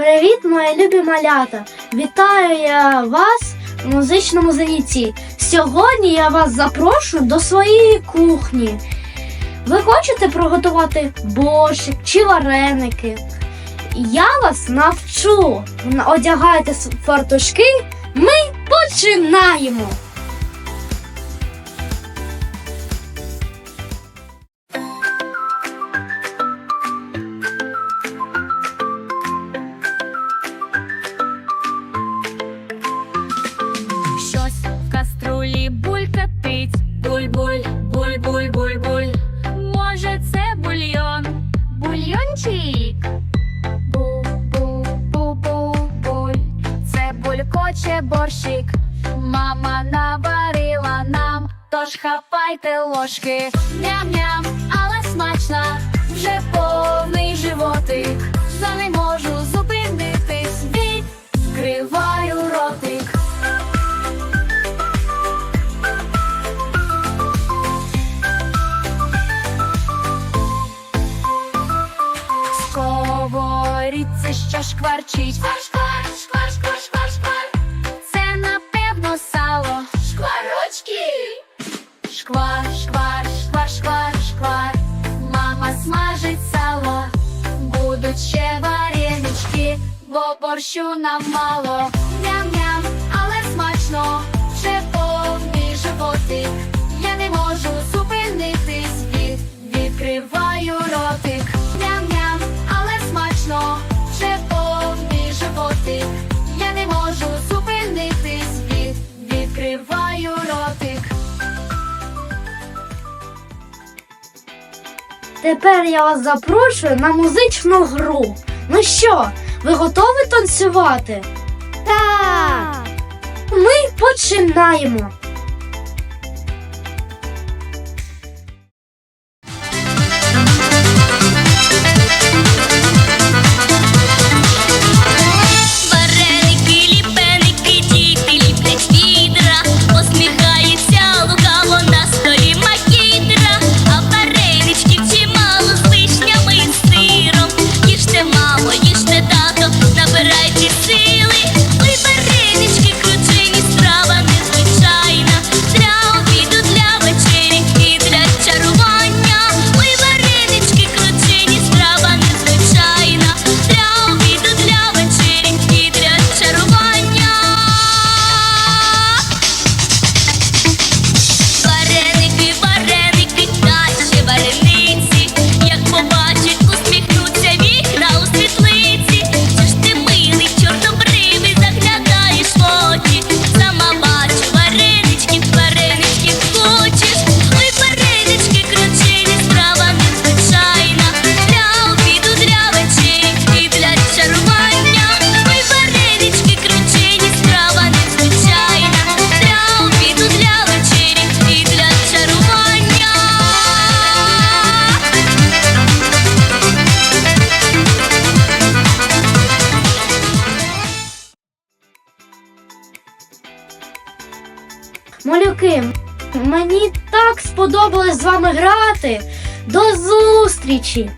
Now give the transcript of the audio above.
Привіт, мої любі малята! Вітаю я вас у музичному занятті. Сьогодні я вас запрошую до своєї кухні. Ви хочете приготувати борщик чи вареники? Я вас навчу. Одягайте фартушки. Ми починаємо. Це булькоче борщик. Мама наварила нам, тож хапайте ложки. Ням-ням, але смачно, вже повний животик. За не можу зупинитись, відкриваю ротик. Сковорідці, що шкварчить. Ще варенички, бо борщу нам мало. Ням-ням, але Тепер я вас запрошую на музичну гру. Ну що, ви готові танцювати? Так. Ми починаємо. Малюки, мені так сподобалось з вами грати. До зустрічі!